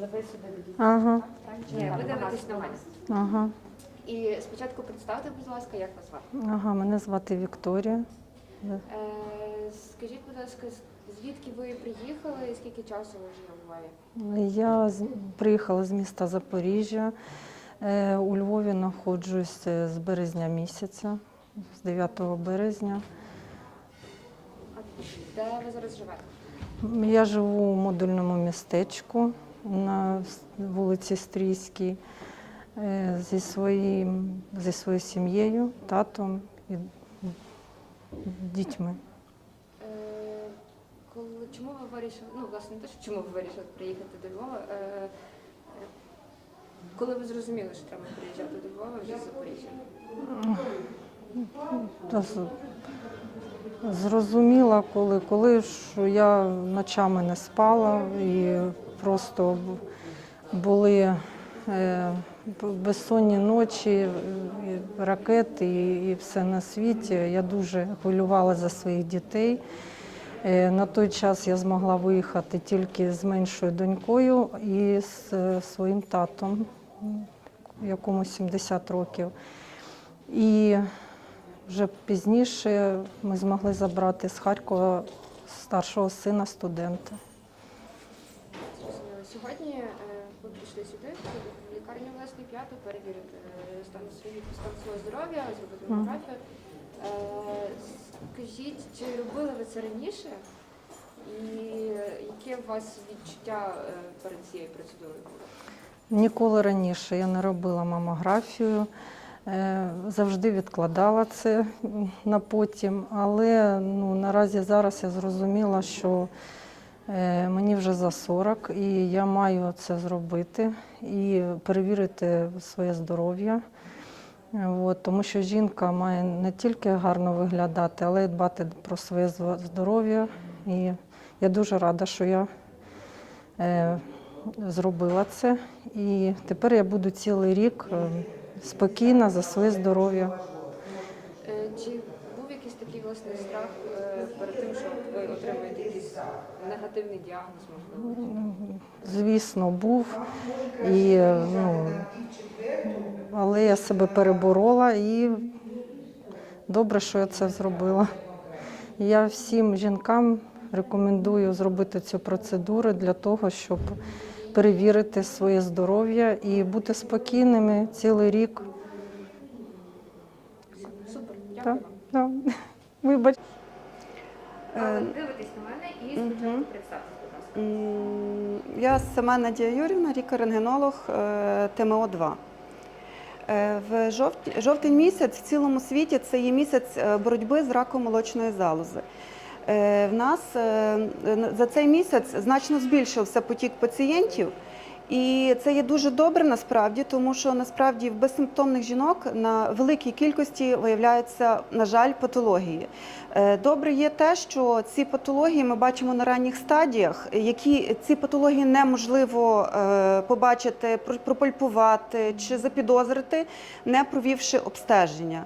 Але ви сюди дивіться. Ага, Ні, ви дивитесь на мене. ага, І спочатку представте, будь ласка, як вас звати. ага. Мене звати Вікторія. Е, скажіть, будь ласка, звідки ви приїхали і скільки часу ви вже Львові? Я з- приїхала з міста Запоріжжя. Е, У Львові знаходжусь е, з березня місяця, з 9 березня. А де ви зараз живете? Я живу у модульному містечку на вулиці Стрійській е, зі, своїм, зі своєю сім'єю, татом і дітьми. Е, коли, чому ви вирішили, ну, власне, не те, що чому ви вирішили приїхати до Львова? Е, коли ви зрозуміли, що треба приїжджати до Львова вже з Запоріжжя? Зрозуміла, коли, коли ж я ночами не спала і просто були е, безсонні ночі, е, ракети і, все на світі. Я дуже хвилювала за своїх дітей. Е, На той час я змогла виїхати тільки з меншою донькою і з своїм татом, якому 70 років. І вже пізніше ми змогли забрати з Харкова старшого сина студента. Сьогодні е, ви прийшли сюди, в лікарню власне п'яту, перевірити е, стан свого здоров'я, зробити Мгм. мамографію. Е, Скажіть, чи робили ви це раніше? І е, яке у вас відчуття е, перед цією процедурою? було? Ніколи раніше я не робила мамографію, е, завжди відкладала це на потім, але ну, наразі зараз я зрозуміла, що е, мені вже за 40 і я маю це зробити і перевірити своє здоров'я. Е, тому що жінка має не тільки гарно виглядати, але й дбати про своє здоров'я. І я дуже рада, що я е, зробила це. І тепер я буду цілий рік е, спокійна за своє здоров'я. Е, Чи власне страх е, перед тим, що ви отримаєте якийсь негативний діагноз, можливо? Звісно, був. І, е, ну, але я себе переборола і добре, що я це зробила. Я всім жінкам рекомендую зробити цю процедуру для того, щоб перевірити своє здоров'я і бути спокійними цілий рік. Супер, дякую так. Вибач. Але дивитесь на мене і спочатку представтесь, будь ласка. Я сама Надія Юрівна, лікар-рентгенолог е, ТМО-2. Е, В жовт- жовтень місяць в цілому світі це є місяць е, боротьби з раком молочної залози. В нас за цей місяць значно збільшився потік пацієнтів. І це є дуже добре насправді, тому що насправді в безсимптомних жінок на великій кількості виявляються, на жаль, патології. Е, Добре є те, що ці патології ми бачимо на ранніх стадіях, які ці патології неможливо е, побачити, про- пропальпувати чи запідозрити, не провівши обстеження.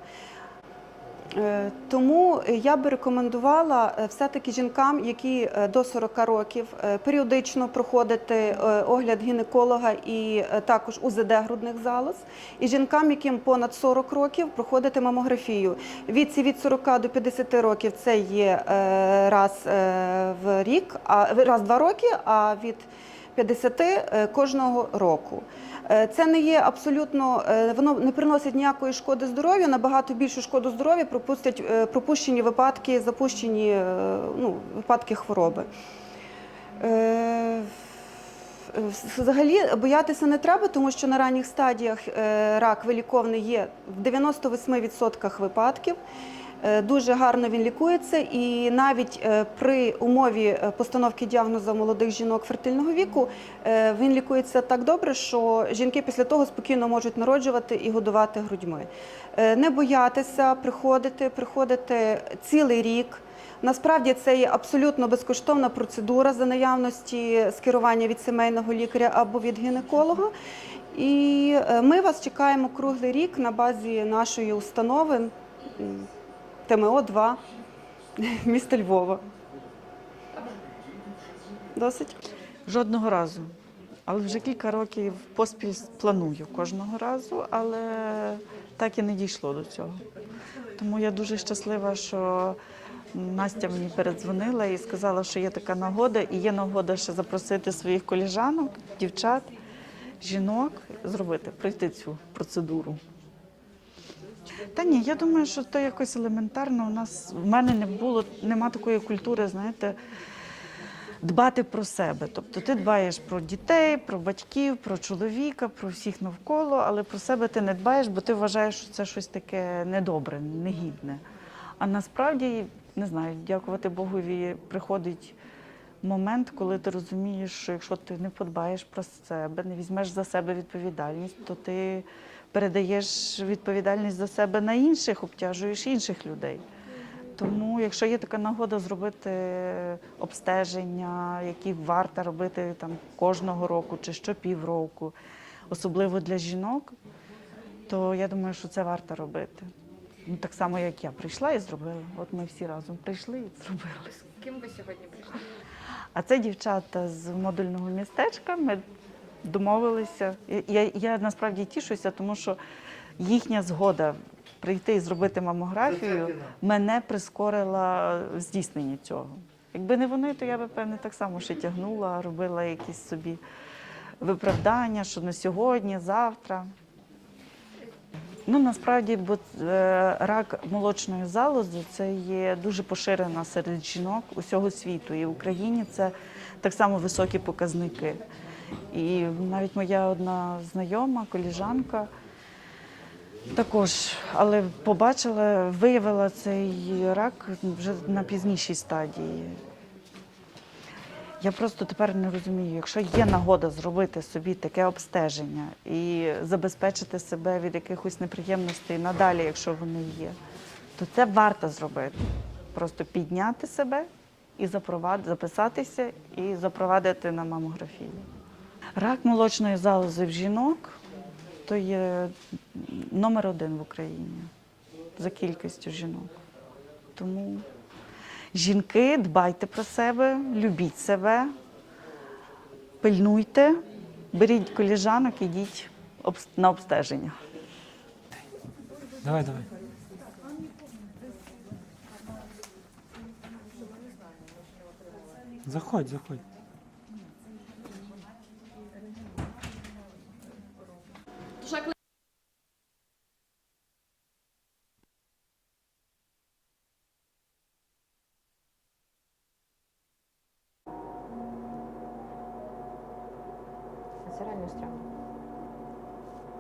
Е, Тому я би рекомендувала е, все-таки жінкам, які е, до 40 років, періодично проходити огляд гінеколога і також УЗД грудних залоз. І жінкам, яким понад 40 років, проходити мамографію. Віці від 40 до 50 років це є раз в рік, раз в два роки, а від 50 е, кожного року. Е, Це не є абсолютно, е, воно не приносить ніякої шкоди здоров'ю. Набагато більшу шкоду здоров'ю пропустять е, пропущені випадки, запущені ну, випадки хвороби. Взагалі боятися не треба, тому що на ранніх стадіях рак виліковний є в 98% випадків. Е, Дуже гарно він лікується, і навіть е, при умові е, постановки діагнозу молодих жінок фертильного віку він лікується так добре, що жінки після того спокійно можуть народжувати і годувати грудьми. Не боятися приходити, приходити цілий рік. Насправді це є абсолютно безкоштовна процедура за наявності скерування від сімейного лікаря або від гінеколога. І ми вас чекаємо круглий рік на базі нашої установи м, ТМО-2 міста Львова. Досить? Жодного разу. Але вже кілька років поспіль планую кожного разу, але так і не дійшло до цього. Тому я дуже щаслива, що Настя мені передзвонила і сказала, що є така нагода, і є нагода ще запросити своїх коліжанок, дівчат, жінок, зробити, пройти цю процедуру. Та ні, я думаю, що то якось елементарно. У нас в мене не було, нема такої культури, знаєте, дбати про себе. Тобто ти дбаєш про дітей, про батьків, про чоловіка, про всіх навколо, але про себе ти не дбаєш, бо ти вважаєш, що це щось таке недобре, негідне. А насправді, не знаю, дякувати Богові, приходить момент, коли ти розумієш, що якщо ти не подбаєш про себе, не візьмеш за себе відповідальність, то ти передаєш відповідальність за себе на інших, обтяжуєш інших людей. Тому, якщо є така нагода зробити обстеження, які варто робити там кожного року чи щопівроку, особливо для жінок, то я думаю, що це варто робити. Ну, так само, як я прийшла і зробила. От ми всі разом прийшли і зробили. З ким ви сьогодні прийшли? А це дівчата з модульного містечка. Ми домовилися. Я, я, я насправді тішуся, тому що їхня згода прийти і зробити мамографію мене прискорила в здійсненні цього. Якби не вони, то я би певне так само ще тягнула, робила якісь собі виправдання, що на сьогодні, завтра. Ну насправді, бо е, рак молочної залози це є дуже поширена серед жінок усього світу. І в Україні це так само високі показники. І навіть моя одна знайома, коліжанка, також, але побачила, виявила цей рак вже на пізнішій стадії. Я просто тепер не розумію, якщо є нагода зробити собі таке обстеження і забезпечити себе від якихось неприємностей надалі, якщо вони є, то це варто зробити. Просто підняти себе і записатися і запровадити на мамографію. Рак молочної залози в жінок то є номер один в Україні за кількістю жінок. Тому жінки, дбайте про себе, любіть себе, пильнуйте, беріть коліжанок, ідіть на обстеження. Давай, давай. Заходь, заходь. Це реально странно.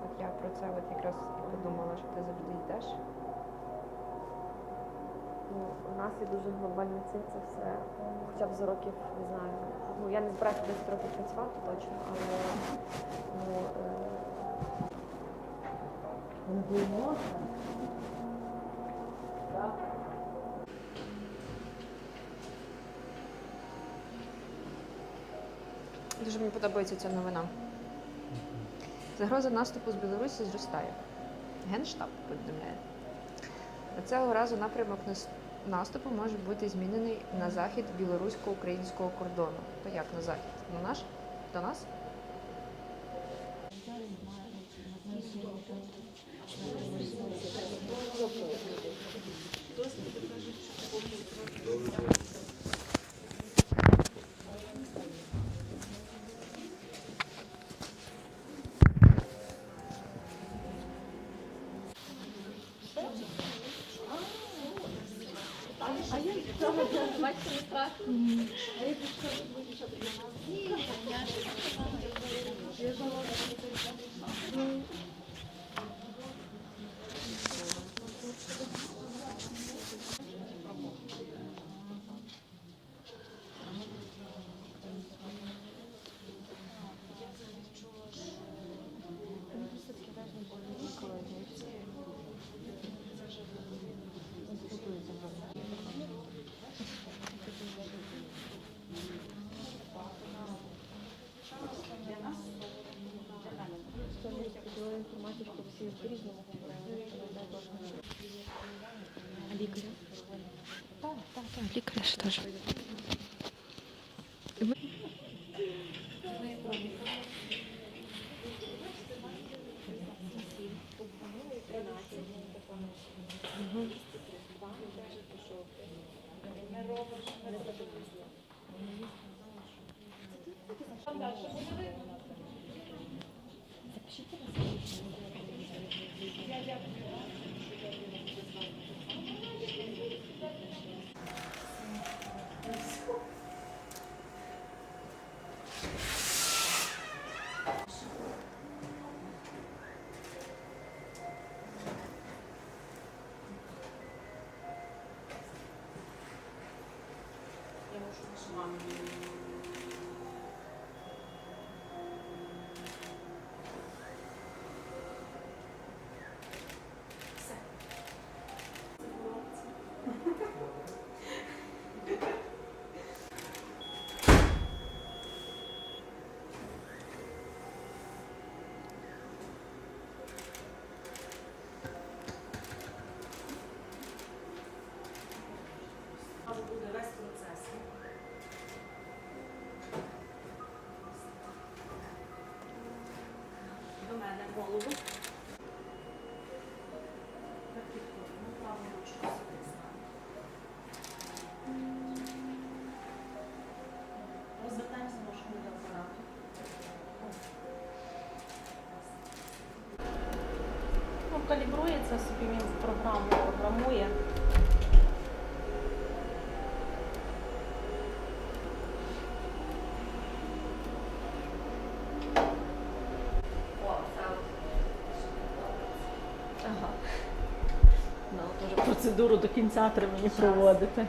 От я про це от якраз і подумала, що ти завжди йдеш. Ну, у нас є дуже глобальний цикл, це все хоча б за років, не знаю. Ну, я не збираюся 10 років працювати точно, але ну, е, Дуже мені подобається ця новина. Загроза наступу з Білорусі зростає. Генштаб повідомляє. Цього разу напрямок нас- наступу може бути змінений на захід білорусько-українського кордону. То як на захід? На наш? До нас? лікаря ж теж. Я дякую. голову. Так, підходимо, праву ручку сюди ставимо. Розвертаємося ножкою до апарату. Ну, калібрується собі він програму програмує. Процедуру до кінця треба мені проводити.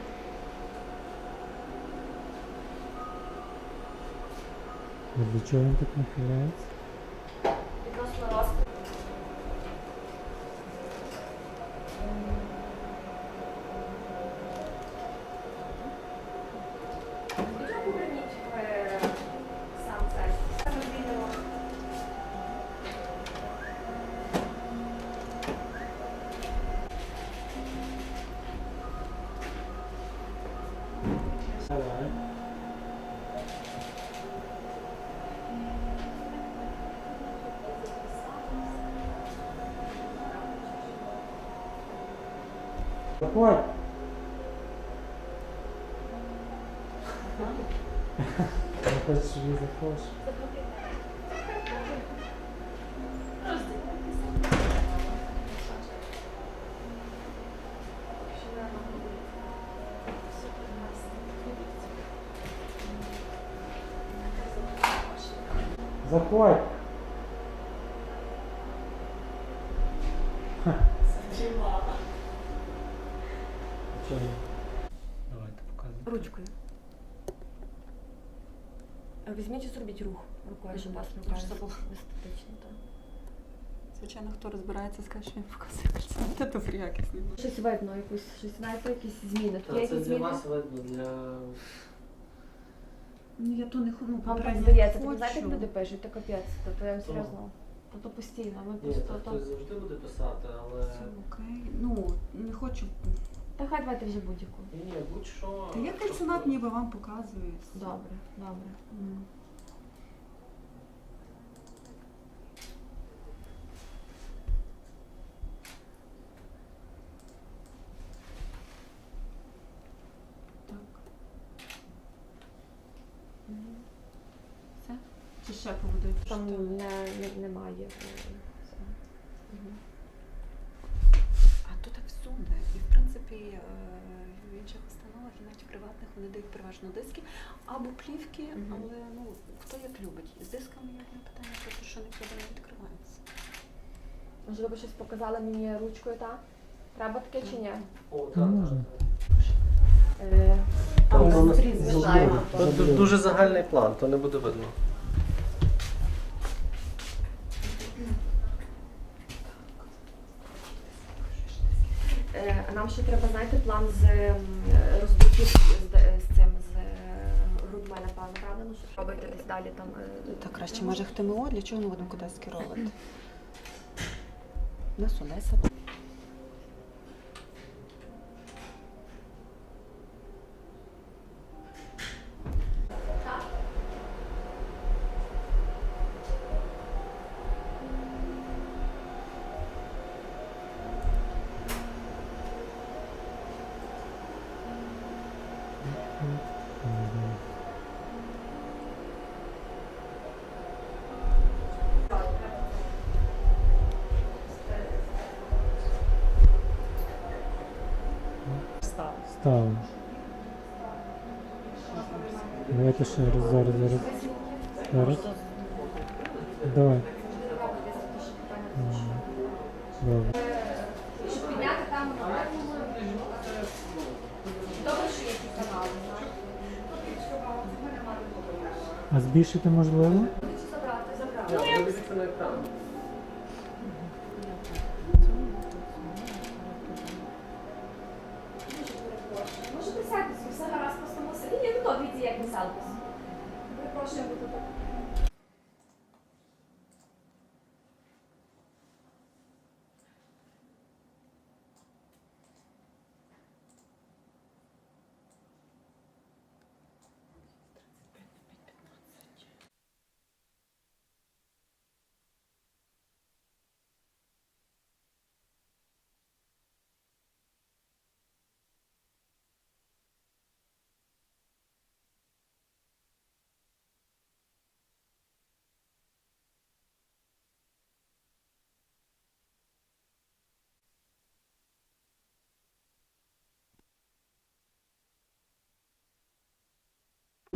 А Для чого він так нахиляється? Заходь. Я хочу, щоб її заходиш. Заходь. Чого? Давайте показуй. Ручкою. Зробіть рух рукою, щоб вас забула. естетично. так. Звичайно, хто розбирається, скаже, що він показує кольцо. Це добре якісний. Щось видно, якусь, щось знаєте, якісь зміни. Та, це для вас видно, для Ну я то не ну, Вам так здається, не знаєте, як люди пишуть, то капець, то, то я вам серйозно. То, то постійно, ми ні, просто то. хтось завжди буде писати, але Це Окей. Ну, не хочу. Та хай давайте вже будь-яку. ні, ні, будь-що. Та я кальцинат ніби вам показую. Добре, добре. М. Так. Все? Чи ще поводить? Там не, не, немає. е, А то так всюди. І в принципі е, в інших установах і навіть в приватних вони дають переважно диски або плівки, але ну хто як любить. З дисками є одне питання, просто що нікуди не відкривається. Можливо, ви щось показали мені ручкою, так? Треба таке чи ні? О, так, можна. Е, Там там звичайно. Тут- тут дуже загальний план, то не буде видно. Е, а нам ще треба, знаєте, план з ем, з, цим, з е, грудьми, напевно, правда? Ну, що робити десь далі там. е, Так краще в межах ТМО, для чого ми будемо кудись керувати? Нас Одеса. Давайте ще раз, зараз, зараз. Зараз. Давай. М, Добре. А збільшити можливо?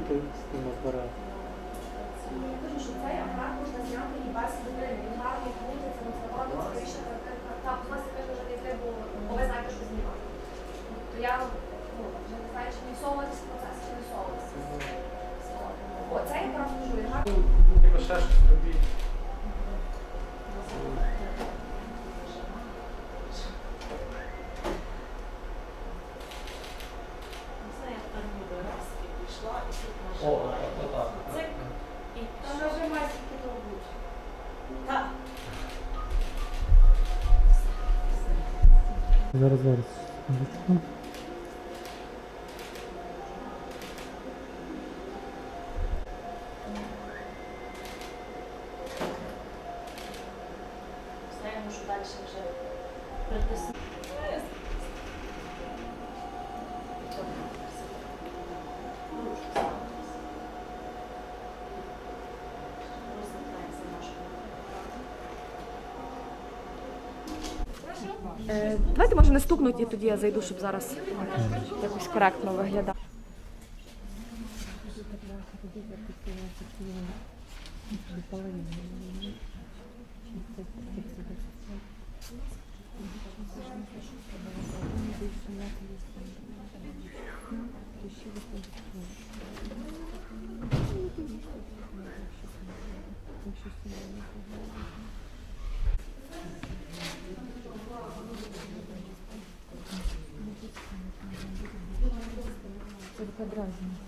Я кажу, що цей апарат можна зняти і без людини. Він гарний, крутиться, ну, цікавіша картинка. Так, у нас теж вже не йде, бо бо ви знаєте, що знімати. То я ну, вже не знаю, чи не процес, чи не совуватися. О, цей апарат дуже він гарний. Ніби ще щось робіть. Зараз, зараз. Давайте може не стукнуть, і тоді я зайду, щоб зараз якось коректно виглядати. Так,